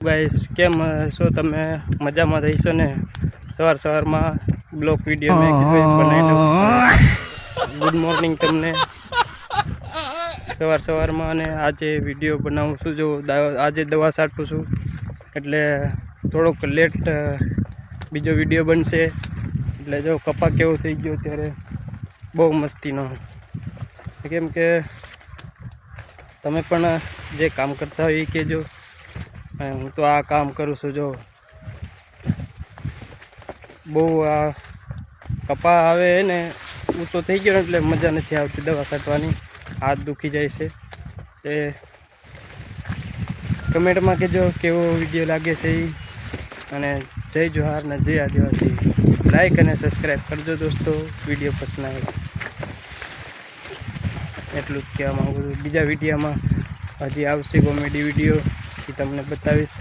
Guys, કેમ છો તમે મજામાં રહીશો ને? સવાર સવારમાં બ્લોક વીડિયો ગુડ મોર્નિંગ તમને. સવાર સવારમાં અને આજે વીડિયો બનાવું છું. જો આજે દવા છાંટું છું. એટલે થોડોક લેટ બીજો વીડિયો બનશે. એટલે જો કપા કેવો થઈ ગયો ત્યારે બહુ મસ્તીનો. કેમ કે તમે પણ જે કામ કરતા હોય એ કહેજો. અને હું તો આ કામ કરું છું, જો. બહુ આ કપા આવે ને, ઊંચો થઈ ગયો એટલે મજા નથી આવતી દવા છાંટવાની. હાથ દુખી જાય છે. એ કમેન્ટમાં કહેજો કેવો વીડિયો લાગે છે એ અને જય જોહાર ને જય આદિવાસી. લાઈક અને સબસ્ક્રાઈબ કરજો દોસ્તો, વીડિયો પસંદ આવે. એટલું જ કહેવા માગું છું. બીજા વિડીયોમાં હજી આવશે કોમેડી વીડિયો. એ તમને બતાવીશ.